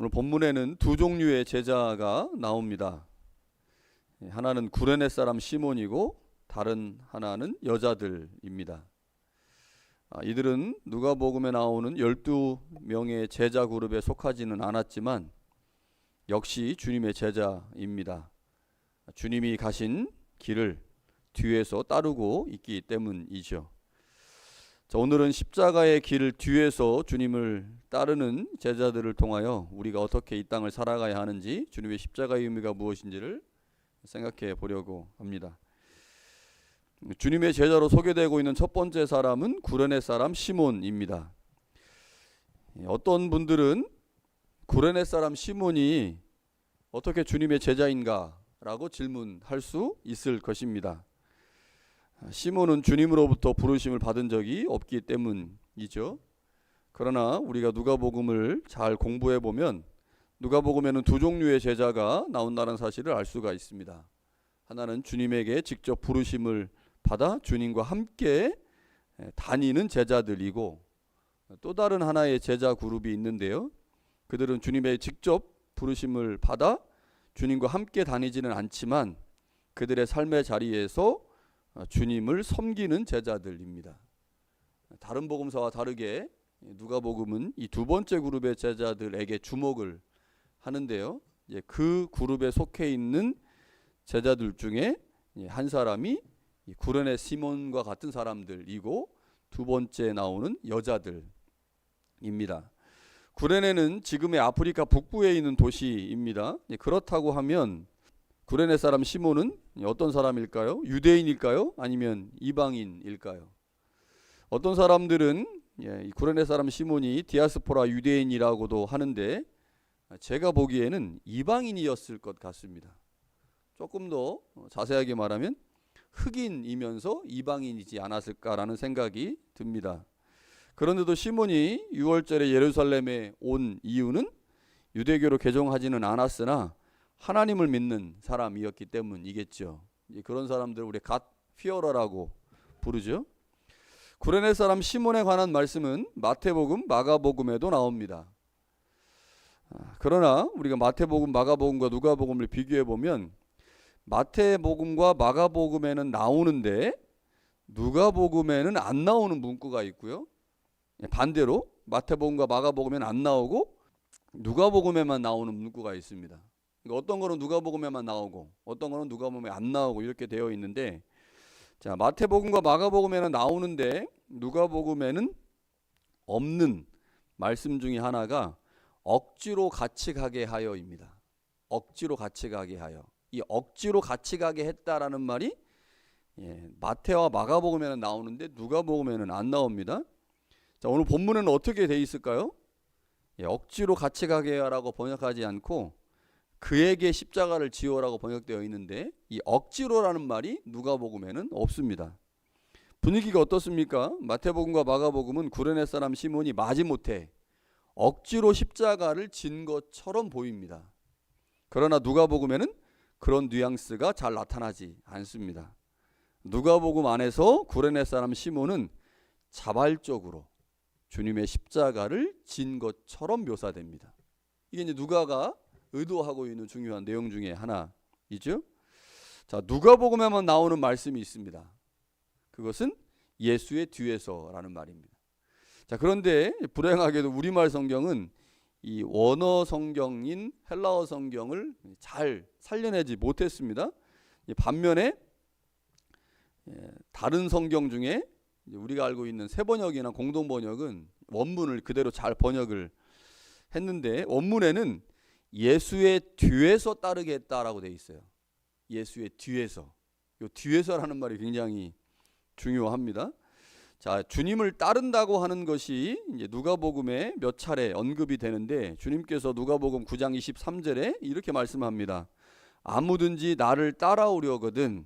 오늘 본문에는 두 종류의 제자가 나옵니다. 예, 하나는 구레네 사람 시몬이고 다른 하나는 여자들입니다. 아, 이들은 누가복음에 나오는 12명의 제자 그룹에 속하지는 않았지만 역시 주님의 제자입니다. 주님이 가신 길을 뒤에서 따르고 있기 때문이죠. 자, 오늘은 십자가의 길 뒤에서 주님을 따르는 제자들을 통하여 우리가 어떻게 이 땅을 살아가야 하는지 주님의 십자가의 의미가 무엇인지를 생각해 보려고 합니다. 주님의 제자로 소개되고 있는 첫 번째 사람은 구레네 사람 시몬입니다. 어떤 분들은 구레네 사람 시몬이 어떻게 주님의 제자인가라고 질문할 수 있을 것입니다. 시몬은 주님으로부터 부르심을 받은 적이 없기 때문이죠. 그러나 우리가 누가복음을 잘 공부해 보면 누가복음에는 두 종류의 제자가 나온다는 사실을 알 수가 있습니다. 하나는 주님에게 직접 부르심을 받아 주님과 함께 다니는 제자들이고 또 다른 하나의 제자 그룹이 있는데요. 그들은 주님의 직접 부르심을 받아 주님과 함께 다니지는 않지만 그들의 삶의 자리에서 주님을 섬기는 제자들입니다. 다른 복음서와 다르게 누가복음은 이 두 번째 그룹의 제자들에게 주목을 하는데요. 그 그룹에 속해 있는 제자들 중에 한 사람이 구레네 시몬과 같은 사람들이고 두 번째 나오는 여자들입니다. 구레네는 지금의 아프리카 북부에 있는 도시입니다. 그렇다고 하면 구레네 사람 시몬은 어떤 사람일까요? 유대인일까요? 아니면 이방인일까요? 어떤 사람들은 예, 구레네 사람 시몬이 디아스포라 유대인이라고도 하는데 제가 보기에는 이방인이었을 것 같습니다. 조금 더 자세하게 말하면 흑인이면서 이방인이지 않았을까라는 생각이 듭니다. 그런데도 시몬이 6월절에 예루살렘에 온 이유는 유대교로 개종하지는 않았으나 하나님을 믿는 사람이었기 때문이겠죠. 그런 사람들 우리 갓 피어러라고 부르죠. 구레네 사람 시몬에 관한 말씀은 마태복음, 마가복음에도 나옵니다. 아, 그러나 우리가 마태복음, 마가복음과 누가복음을 비교해 보면 마태복음과 마가복음에는 나오는데 누가복음에는 안 나오는 문구가 있고요. 예, 반대로 마태복음과 마가복음에는 안 나오고 누가복음에만 나오는 문구가 있습니다. 그러니까 어떤 거는 누가복음에만 나오고 어떤 거는 누가복음에 안 나오고 이렇게 되어 있는데 자 마태복음과 마가복음에는 나오는데 누가복음에는 없는 말씀 중에 하나가 억지로 같이 가게 하여입니다. 억지로 같이 가게 하여. 이 억지로 같이 가게 했다라는 말이 예, 마태와 마가복음에는 나오는데 누가복음에는 안 나옵니다. 자, 오늘 본문은 어떻게 돼 있을까요? 예, 억지로 같이 가게 하라고 번역하지 않고 그에게 십자가를 지어라고 번역되어 있는데 이 억지로라는 말이 누가복음에는 없습니다. 분위기가 어떻습니까? 마태복음과 마가복음은 구레네 사람 시몬이 마지못해 억지로 십자가를 진 것처럼 보입니다. 그러나 누가복음에는 그런 뉘앙스가 잘 나타나지 않습니다. 누가복음 안에서 구레네 사람 시몬은 자발적으로 주님의 십자가를 진 것처럼 묘사됩니다. 이게 이제 누가가 의도하고 있는 중요한 내용 중에 하나이죠. 자, 누가복음에만 나오는 말씀이 있습니다. 그것은 예수의 뒤에서라는 말입니다. 자, 그런데 불행하게도 우리말 성경은 이 원어 성경인 헬라어 성경을 잘 살려내지 못했습니다. 반면에 예, 다른 성경 중에 우리가 알고 있는 새 번역이나 공동 번역은 원문을 그대로 잘 번역을 했는데 원문에는 예수의 뒤에서 따르겠다라고 돼 있어요. 예수의 뒤에서. 요 뒤에서라는 말이 굉장히 중요합니다. 자, 주님을 따른다고 하는 것이 이제 누가복음에 몇 차례 언급이 되는데 주님께서 누가복음 9장 23절에 이렇게 말씀합니다. 아무든지 나를 따라오려거든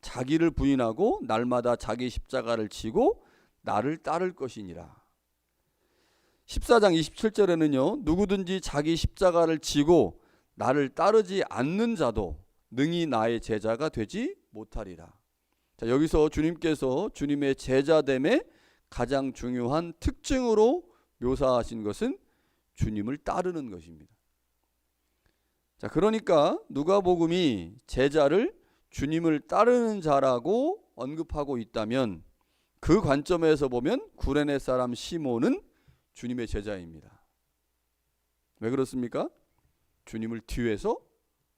자기를 부인하고 날마다 자기 십자가를 지고 나를 따를 것이니라. 14장 27절에는요. 누구든지 자기 십자가를 지고 나를 따르지 않는 자도 능히 나의 제자가 되지 못하리라. 자, 여기서 주님께서 주님의 제자됨의 가장 중요한 특징으로 묘사하신 것은 주님을 따르는 것입니다. 자, 그러니까 누가복음이 제자를 주님을 따르는 자라고 언급하고 있다면 그 관점에서 보면 구레네 사람 시몬은 주님의 제자입니다. 왜 그렇습니까? 주님을 뒤에서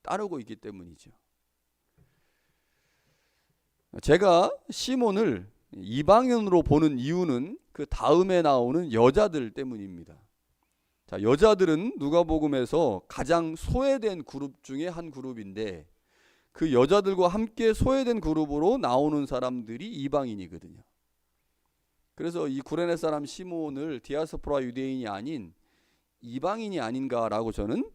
따르고 있기 때문이죠. 제가 시몬을 이방인으로 보는 이유는 그 다음에 나오는 여자들 때문입니다. 자, 여자들은 누가복음에서 가장 소외된 그룹 중에 한 그룹인데 그 여자들과 함께 소외된 그룹으로 나오는 사람들이 이방인이거든요. 그래서 이 구레네 사람 시몬을 디아스포라 유대인이 아닌 이방인이 아닌가라고 저는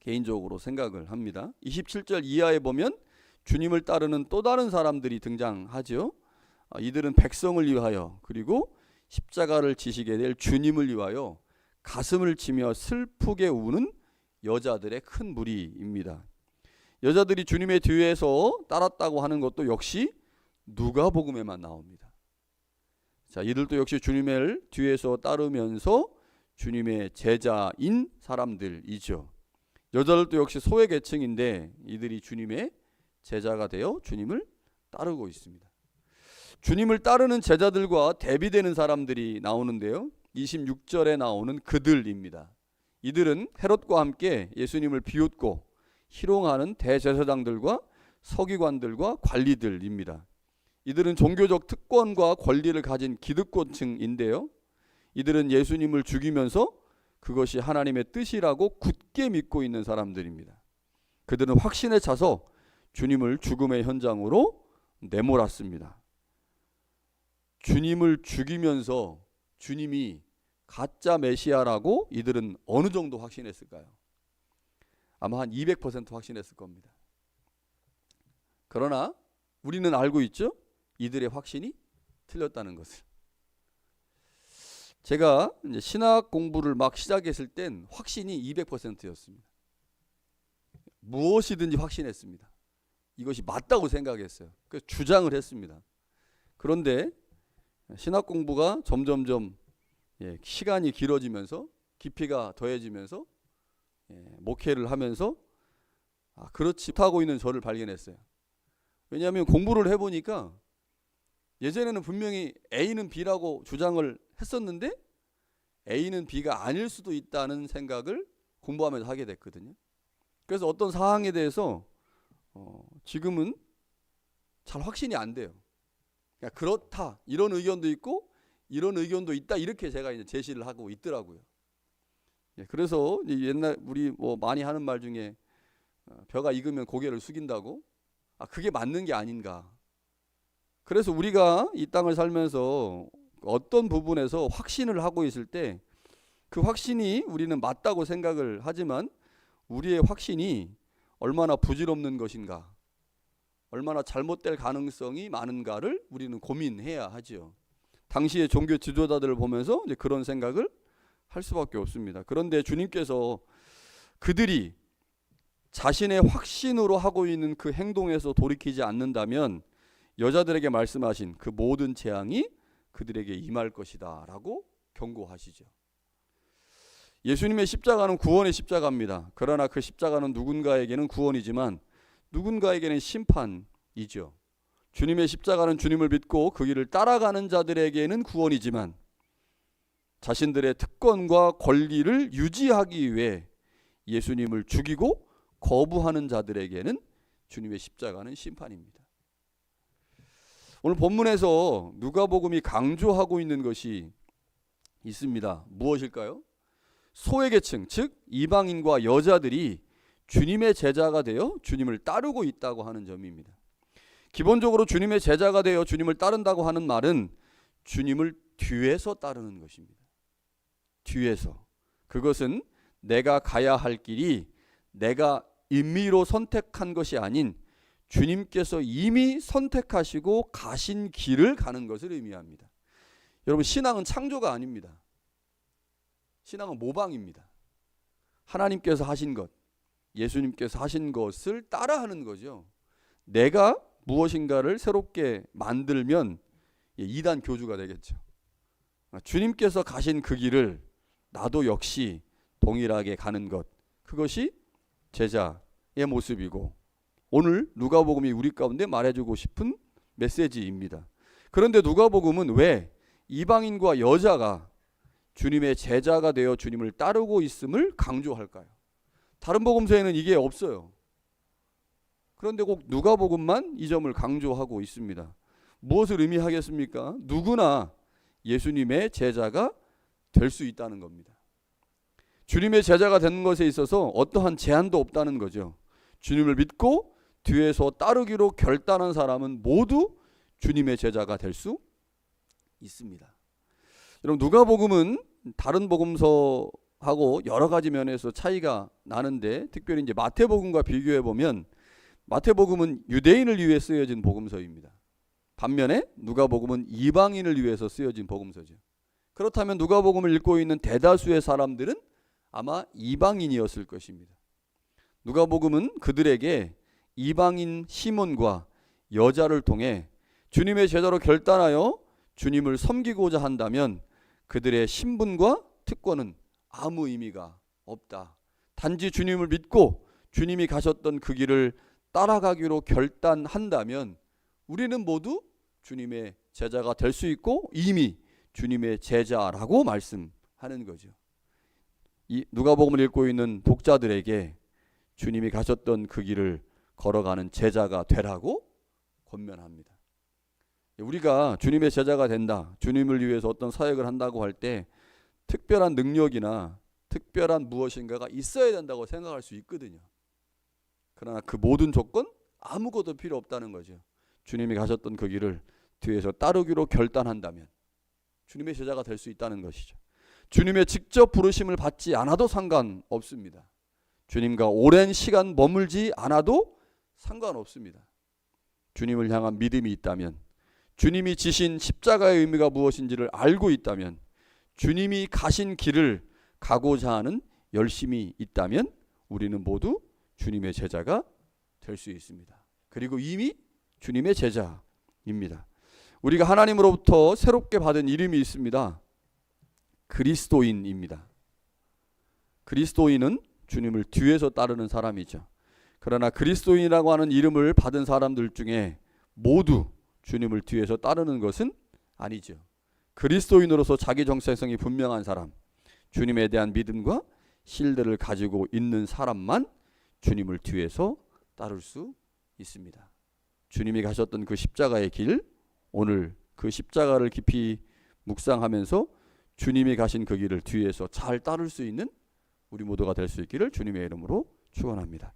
개인적으로 생각을 합니다. 27절 이하에 보면 주님을 따르는 또 다른 사람들이 등장하죠. 아, 이들은 백성을 위하여 그리고 십자가를 지시게 될 주님을 위하여 가슴을 치며 슬프게 우는 여자들의 큰 무리입니다. 여자들이 주님의 뒤에서 따랐다고 하는 것도 역시 누가복음에만 나옵니다. 자, 이들도 역시 주님을 뒤에서 따르면서 주님의 제자인 사람들이죠. 여자들도 역시 소외 계층인데 이들이 주님의 제자가 되어 주님을 따르고 있습니다. 주님을 따르는 제자들과 대비되는 사람들이 나오는데요. 26절에 나오는 그들입니다. 이들은 헤롯과 함께 예수님을 비웃고 희롱하는 대제사장들과 서기관들과 관리들입니다. 이들은 종교적 특권과 권리를 가진 기득권층인데요. 이들은 예수님을 죽이면서 그것이 하나님의 뜻이라고 굳게 믿고 있는 사람들입니다. 그들은 확신에 차서 주님을 죽음의 현장으로 내몰았습니다. 주님을 죽이면서 주님이 가짜 메시아라고 이들은 어느 정도 확신했을까요? 아마 한 200% 확신했을 겁니다. 그러나 우리는 알고 있죠? 이들의 확신이 틀렸다는 것을. 제가 신학 공부를 막 시작했을 땐 확신이 200%였습니다. 무엇이든지 확신했습니다. 이것이 맞다고 생각했어요. 그래서 주장을 했습니다. 그런데 신학 공부가 점점점 예, 시간이 길어지면서 깊이가 더해지면서 예, 목회를 하면서 아, 그렇지 못하고 있는 저를 발견했어요. 왜냐하면 공부를 해보니까 예전에는 분명히 A는 B라고 주장을 했었는데 A는 B가 아닐 수도 있다는 생각을 공부하면서 하게 됐거든요. 그래서 어떤 사항에 대해서 어, 지금은 잘 확신이 안 돼요. 그러니까 그렇다 이런 의견도 있고 이런 의견도 있다 이렇게 제가 이제 제시를 하고 있더라고요. 예, 그래서 옛날 우리 뭐 많이 하는 말 중에 어, 벼가 익으면 고개를 숙인다고 아 그게 맞는 게 아닌가. 그래서 우리가 이 땅을 살면서 어떤 부분에서 확신을 하고 있을 때 그 확신이 우리는 맞다고 생각을 하지만 우리의 확신이 얼마나 부질없는 것인가, 얼마나 잘못될 가능성이 많은가를 우리는 고민해야 하지요. 당시의 종교 지도자들을 보면서 이제 그런 생각을 할 수밖에 없습니다. 그런데 주님께서 그들이 자신의 확신으로 하고 있는 그 행동에서 돌이키지 않는다면 여자들에게 말씀하신 그 모든 재앙이 그들에게 임할 것이다라고 경고하시죠. 예수님의 십자가는 구원의 십자가입니다. 그러나 그 십자가는 누군가에게는 구원이지만 누군가에게는 심판이죠. 주님의 십자가는 주님을 믿고 그 길을 따라가는 자들에게는 구원이지만 자신들의 특권과 권리를 유지하기 위해 예수님을 죽이고 거부하는 자들에게는 주님의 십자가는 심판입니다. 오늘 본문에서 누가복음이 강조하고 있는 것이 있습니다. 무엇일까요? 소외 계층, 즉 이방인과 여자들이 주님의 제자가 되어 주님을 따르고 있다고 하는 점입니다. 기본적으로 주님의 제자가 되어 주님을 따른다고 하는 말은 주님을 뒤에서 따르는 것입니다. 뒤에서. 그것은 내가 가야 할 길이 내가 임의로 선택한 것이 아닌 주님께서 이미 선택하시고 가신 길을 가는 것을 의미합니다. 여러분 신앙은 창조가 아닙니다. 신앙은 모방입니다. 하나님께서 하신 것, 예수님께서 하신 것을 따라하는 거죠. 내가 무엇인가를 새롭게 만들면 이단 교주가 되겠죠. 주님께서 가신 그 길을 나도 역시 동일하게 가는 것. 그것이 제자의 모습이고 오늘 누가복음이 우리 가운데 말해주고 싶은 메시지입니다. 그런데 누가복음은 왜 이방인과 여자가 주님의 제자가 되어 주님을 따르고 있음을 강조할까요? 다른 복음서에는 이게 없어요. 그런데 꼭 누가복음만 이 점을 강조하고 있습니다. 무엇을 의미하겠습니까? 누구나 예수님의 제자가 될 수 있다는 겁니다. 주님의 제자가 되는 것에 있어서 어떠한 제한도 없다는 거죠. 주님을 믿고 뒤에서 따르기로 결단한 사람은 모두 주님의 제자가 될 수 있습니다. 여러분 누가복음은 다른 복음서하고 여러 가지 면에서 차이가 나는데 특별히 이제 마태복음과 비교해 보면 마태복음은 유대인을 위해 쓰여진 복음서입니다. 반면에 누가복음은 이방인을 위해서 쓰여진 복음서죠. 그렇다면 누가복음을 읽고 있는 대다수의 사람들은 아마 이방인이었을 것입니다. 누가복음은 그들에게 이방인 시몬과 여자를 통해 주님의 제자로 결단하여 주님을 섬기고자 한다면 그들의 신분과 특권은 아무 의미가 없다. 단지 주님을 믿고 주님이 가셨던 그 길을 따라가기로 결단한다면 우리는 모두 주님의 제자가 될 수 있고 이미 주님의 제자라고 말씀하는 거죠. 이 누가복음을 읽고 있는 독자들에게 주님이 가셨던 그 길을 걸어가는 제자가 되라고 권면합니다. 우리가 주님의 제자가 된다. 주님을 위해서 어떤 사역을 한다고 할 때 특별한 능력이나 특별한 무엇인가가 있어야 된다고 생각할 수 있거든요. 그러나 그 모든 조건 아무것도 필요 없다는 거죠. 주님이 가셨던 그 길을 뒤에서 따르기로 결단한다면 주님의 제자가 될 수 있다는 것이죠. 주님의 직접 부르심을 받지 않아도 상관없습니다. 주님과 오랜 시간 머물지 않아도 상관없습니다. 주님을 향한 믿음이 있다면 주님이 지신 십자가의 의미가 무엇인지를 알고 있다면 주님이 가신 길을 가고자 하는 열심이 있다면 우리는 모두 주님의 제자가 될 수 있습니다. 그리고 이미 주님의 제자입니다. 우리가 하나님으로부터 새롭게 받은 이름이 있습니다. 그리스도인입니다. 그리스도인은 주님을 뒤에서 따르는 사람이죠. 그러나 그리스도인이라고 하는 이름을 받은 사람들 중에 모두 주님을 뒤에서 따르는 것은 아니죠. 그리스도인으로서 자기 정체성이 분명한 사람, 주님에 대한 믿음과 신뢰를 가지고 있는 사람만 주님을 뒤에서 따를 수 있습니다. 주님이 가셨던 그 십자가의 길, 오늘 그 십자가를 깊이 묵상하면서 주님이 가신 그 길을 뒤에서 잘 따를 수 있는 우리 모두가 될 수 있기를 주님의 이름으로 축원합니다.